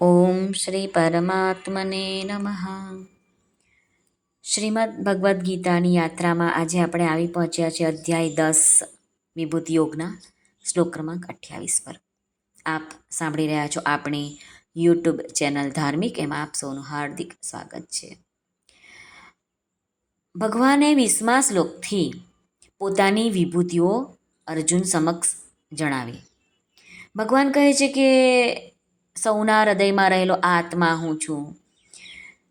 ઓમ શ્રી પરમાત્મને નમઃ શ્રીમદ ભગવદ્ ગીતાની યાત્રામાં આજે આપણે આવી પહોંચ્યા છે અધ્યાય દસ, વિભૂતિ યોગના શ્લોક ક્રમાંક અઠ્યાવીસ પર. આપ સાંભળી રહ્યા છો આપણી યુટ્યુબ ચેનલ ધાર્મિક, એમાં આપ સૌનું હાર્દિક સ્વાગત છે. ભગવાને વીસમા શ્લોકથી પોતાની વિભૂતિઓ અર્જુન સમક્ષ જણાવી. ભગવાન કહે છે કે સૌના હૃદયમાં રહેલો આત્મા હું છું.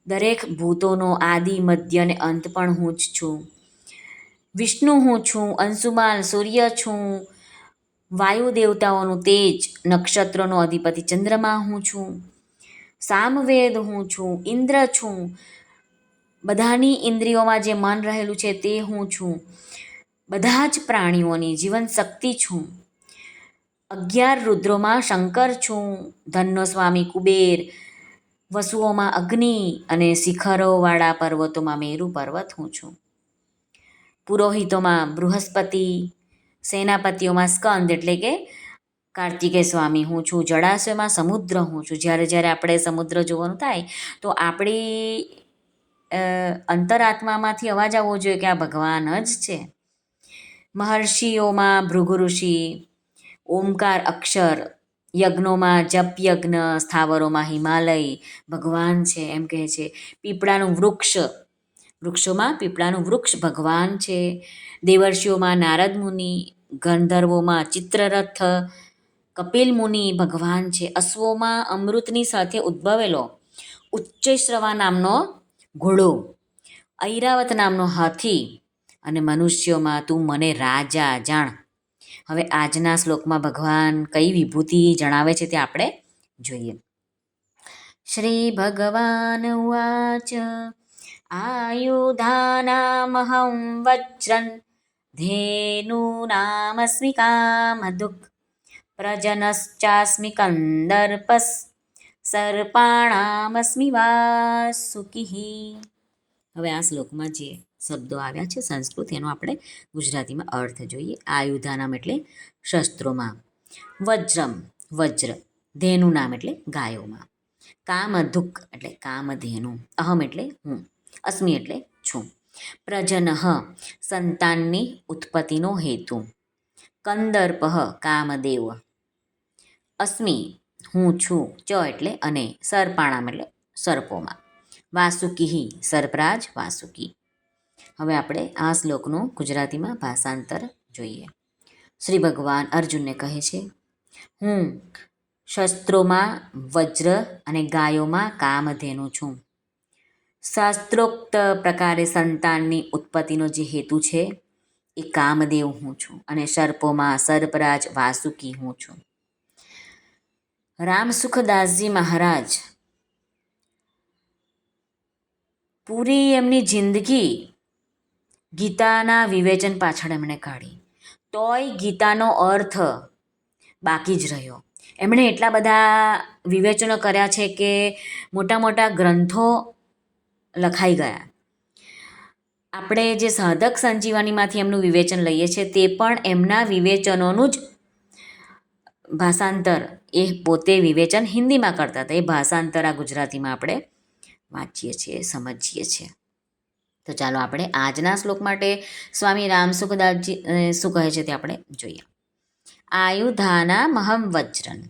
દરેક ભૂતોનો આદિ, મધ્ય અને અંત પણ હું જ છું. વિષ્ણુ હું છું, અંશુમાન, સૂર્ય છું, વાયુ દેવતાઓનું તેજ, નક્ષત્રોનો અધિપતિ ચંદ્રમા હું છું. સામવેદ હું છું, ઇન્દ્ર છું. બધાની ઇન્દ્રિયોમાં જે મન રહેલું છે તે હું છું. બધા જ પ્રાણીઓની જીવન શક્તિ છું. અગિયાર રુદ્રોમાં શંકર છું ધનનો સ્વામી કુબેર, વસુઓમાં અગ્નિ અને શિખરોવાળા પર્વતોમાં મેરુ પર્વત હું છું. પુરોહિતોમાં બૃહસ્પતિ, સેનાપતિઓમાં સ્કંદ એટલે કે કાર્તિકે સ્વામી હું છું, જળાશયમાં સમુદ્ર હું છું. જ્યારે જ્યારે આપણે સમુદ્ર જોવાનું થાય, તો આપણી અંતરાત્મામાંથી અવાજ આવવો જોઈએ કે આ ભગવાન જ છે. મહર્ષિઓમાં ભૃગુ ઋષિ ઓમકાર અક્ષર યજ્ઞોમાં જપ યજ્ઞ સ્થાવરોમાં હિમાલય, ભગવાન છે એમ કહે છે. પીપળાનું વૃક્ષ, વૃક્ષોમાં પીપળાનું વૃક્ષ ભગવાન છે. દેવર્ષિઓમાં નારદ મુનિ, ગંધર્વોમાં ચિત્રરથ, કપિલ મુનિ ભગવાન છે. અશ્વોમાં અમૃતની સાથે ઉદ્ભવેલો ઉચ્ચૈશ્રવા નામનો ઘોડો, ઐરાવત નામનો હાથી અને મનુષ્યોમાં તું મને રાજા જાણ. હવે આજના શ્લોકમાં ભગવાન કઈ વિભૂતિ જણાવે છે તે આપણે જોઈએ. શ્રી ભગવાન ઉવાચ, આયુધાનામહં વજ્રન ધેનૂનામસ્મિ કામધુક્ પ્રજનશ્ચાસ્મિ કંદર્પસ સર્પાણામસ્મિ વાસુકિ હવે આ શ્લોકમાં જે શબ્દો આવ્યા છે સંસ્કૃત, એનો આપણે ગુજરાતીમાં અર્થ જોઈએ. આયુધાનામ એટલે શસ્ત્રોમાં. વજ્રમ, વજ્ર ધેનું નામ એટલે ગાયોમાં. કામધુક એટલે કામધેનુ. અહમ એટલે હું. અસ્મિ એટલે છું. પ્રજન સંતાનની ઉત્પત્તિનો હેતુ. કંદર્પ કામદેવ. અસ્મિ હું છું, ચ એટલે અને, સર્પાણામ એટલે સર્પોમાં. વાસુકી, સર્પરાજ વાસુકી. હવે આપણે આ શ્લોકનું ગુજરાતીમાં ભાષાંતર જોઈએ. શ્રી ભગવાન અર્જુનને કહે છે, હું શસ્ત્રોમાં વજ્ર અને ગાયોમાં કામધેનુ છું. શાસ્ત્રોક્ત પ્રકારે સંતાનની ઉત્પત્તિનો જે હેતુ છે, એ કામદેવ હું છું અને સર્પોમાં સર્પરાજ વાસુકી હું છું. રામ સુખદાસજી મહારાજ, પૂરી એમની જિંદગી ગીતાના વિવેચન પાછળ એમણે કાઢી. તોય ગીતાનો અર્થ બાકી જ રહ્યો. એમણે એટલા બધા વિવેચનો કર્યા છે કે મોટા મોટા ગ્રંથો લખાઈ ગયા. આપણે જે સાધક સંજીવનીમાંથી એમનું વિવેચન લઈએ છીએ તે પણ એમના વિવેચનોનું જ ભાષાંતર. એ પોતે વિવેચન હિન્દીમાં કરતા હતા. એ ભાષાંતર આ ગુજરાતીમાં આપણે વાંચીએ છીએ, સમજીએ છીએ. તો ચાલો આપણે આજના શ્લોક માટે સ્વામી રામ સુખદાસજી શું કહે છે તે આપણે જોઈએ. આયુધાના મહમ વજ્રન.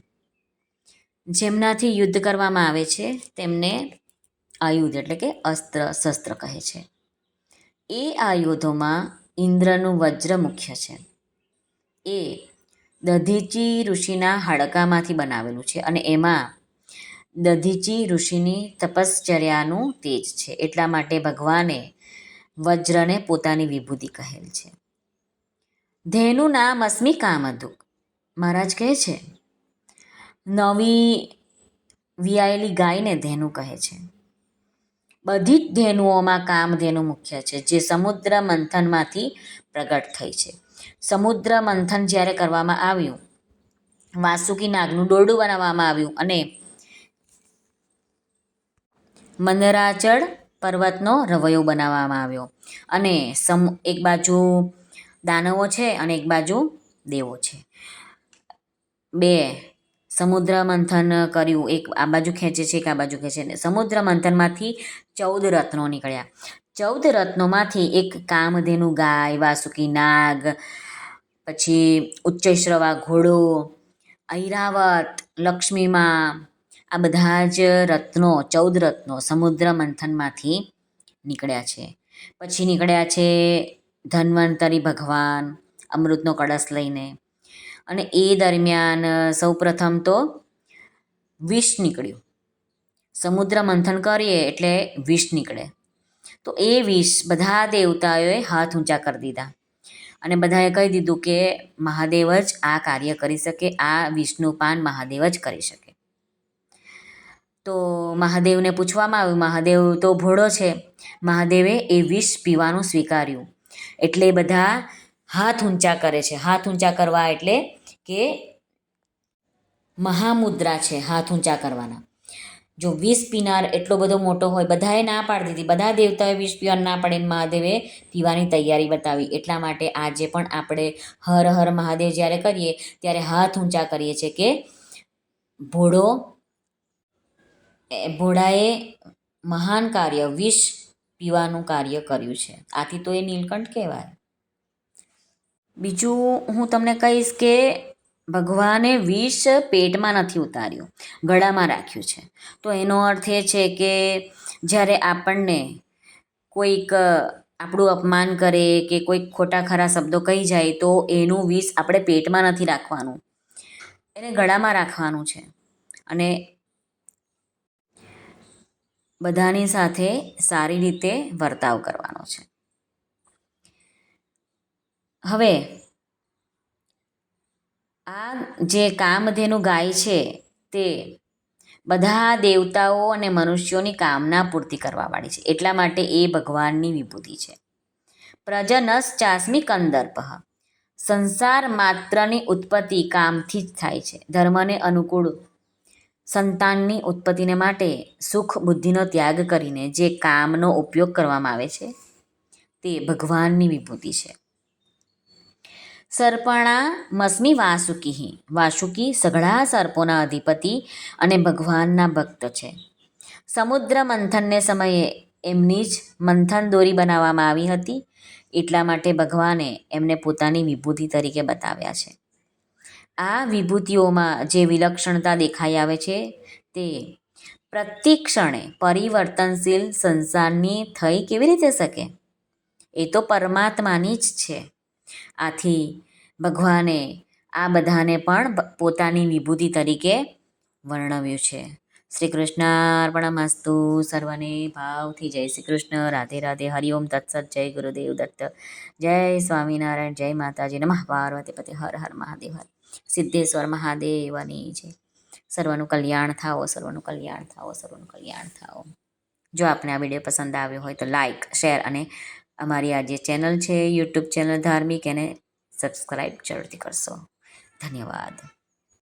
જેમનાથી યુદ્ધ કરવામાં આવે છે, તેમને આયુધ એટલે કે અસ્ત્ર, શસ્ત્ર કહે છે. એ આયુધોમાં ઇન્દ્રનું વજ્ર મુખ્ય છે. એ દધીચી ઋષિના હાડકામાંથી બનાવેલું છે અને એમાં દધીચી ઋષિની તપશ્ચર્યાનું તેજ છે. એટલા માટે ભગવાને વજ્રને પોતાની વિભૂતિ કહેલ છે. ધેનું નામ અસ્મિ હતું મહારાજ કહે છે, નવી વિયાયેલી ગાયને ધેનુ કહે છે. બધી જ ધેનુઓમાં કામધેનુ મુખ્ય છે, જે સમુદ્ર મંથનમાંથી પ્રગટ થઈ છે. સમુદ્ર મંથન જ્યારે કરવામાં આવ્યું, વાસુકી નાગનું દોરડું બનાવવામાં આવ્યું અને મંદરાચળ પર્વતનો રવૈયો બનાવવામાં આવ્યો. અને સમ, એક બાજુ દાનવો છે અને એક બાજુ દેવો છે. બે, સમુદ્ર મંથન કર્યું. એક આ બાજુ ખેંચે છે, એક આ બાજુ ખેંચે છે. સમુદ્ર મંથનમાંથી ચૌદ રત્નો નીકળ્યા. ચૌદ રત્નોમાંથી એક કામધેનુ ગાય, વાસુકી નાગ, પછી ઉચ્ચૈશ્રવા ઘોડો, ઐરાવત, લક્ષ્મીમાં આ બધા જ રત્નો, ચૌદ રત્નો સમુદ્ર મંથનમાંથી નીકળ્યા છે. પછી નીકળ્યા છે ધન્વંતરી ભગવાન, અમૃતનો કળશ લઈને. અને એ દરમિયાન સૌપ્રથમ તો વિષ નીકળ્યું. સમુદ્ર મંથન કરીએ એટલે વિષ નીકળે. તો એ વિષ બધા દેવતાઓએ હાથ ઊંચા કરી દીધા. અને બધાએ કહી દીધું કે મહાદેવ જ આ કાર્ય કરી શકે, આ વિષનું પાન મહાદેવ જ કરી શકે. તો મહાદેવને પૂછવામાં આવ્યું, મહાદેવ, તો ભોળો છે. મહાદેવે એ વિષ પીવાનું સ્વીકાર્યું. એટલે બધા હાથ ઊંચા કરે છે. હાથ ઊંચા કરવા એટલે કે મહામુદ્રા છે, હાથ ઊંચા કરવાના. જો વિષ પીનાર એટલો બધો મોટો હોય, બધાએ ના પાડી દીધી. બધા દેવતાએ વિષ પીવાનું ના પાડીને મહાદેવે પીવાની તૈયારી બતાવી. એટલા માટે આજે પણ આપણે હર હર મહાદેવ જ્યારે કરીએ, ત્યારે હાથ ઊંચા કરીએ છીએ કે ભોળો ભોળાએ મહાન કાર્ય, વિષ પીવાનું કાર્ય કર્યું છે. આથી તો એ નીલકંઠ કહેવાય. બીજું હું તમને કહીશ કે ભગવાને વિષ પેટમાં નથી ઉતાર્યું, ગળામાં રાખ્યું છે. તો એનો અર્થ એ છે કે જ્યારે આપણને કોઈક આપણું અપમાન કરે કે કોઈક ખોટા ખરા શબ્દો કહી જાય, તો એનું વિષ આપણે પેટમાં નથી રાખવાનું. એને ગળામાં રાખવાનું છે. અને બધાની સાથે સારી રીતે વર્તાવ કરવાનો છે. હવે, આ જે કામધેનુ ગાય છે તે બધા દેવતાઓ અને મનુષ્યોની કામના પૂર્તિ કરવાવાળી છે. એટલા માટે એ ભગવાનની વિભૂતિ છે. પ્રજનસ ચાસમી કંદર્પહ સંસાર માત્રની ઉત્પત્તિ કામથી જ થાય છે. ધર્મને અનુકૂળ સંતાનની ઉત્પત્તિને માટે સુખ બુદ્ધિનો ત્યાગ કરીને જે કામનો ઉપયોગ કરવામાં આવે છે, તે ભગવાનની વિભૂતિ છે. સર્પણા મસ્મી વાસુકી વાસુકી સઘળા સર્પોના અધિપતિ અને ભગવાનના ભક્ત છે. સમુદ્ર મંથનને સમયે એમની જ મંથન દોરી બનાવવામાં આવી હતી, એટલા માટે ભગવાને એમને પોતાની વિભૂતિ તરીકે બતાવ્યા છે. આ વિભૂતિઓમાં જે વિલક્ષણતા દેખાઈ આવે છે તે પ્રતિક્ષણે પરિવર્તનશીલ સંસારની થઈ કેવી રીતે શકે? એ તો પરમાત્માની જ છે. આથી ભગવાને આ બધાને પણ પોતાની વિભૂતિ તરીકે વર્ણવ્યું છે. શ્રી કૃષ્ણ અર્પણમસ્તુ સર્વને ભાવથી જય શ્રી કૃષ્ણ રાધે. રાધે હરિઓમ તત્સત. જય ગુરુદેવ દત્ત. જય સ્વામિનારાયણ. જય માતાજી. નમઃ. પાર્વતી પતિ. હર હર મહાદેવ. હર સિદ્ધેશ્વર મહાદેવની જય સર્વનું કલ્યાણ થાઓ, સર્વનું કલ્યાણ થાઓ, સર્વનું કલ્યાણ થાઓ. જો આપને આ વીડિયો પસંદ આવ્યો હોય તો લાઇક શેર અને અમારી આ જે ચેનલ છે યુટ્યુબ ચેનલ ધાર્મિક, એને સબસ્ક્રાઈબ જરૂરથી કરશો. ધન્યવાદ.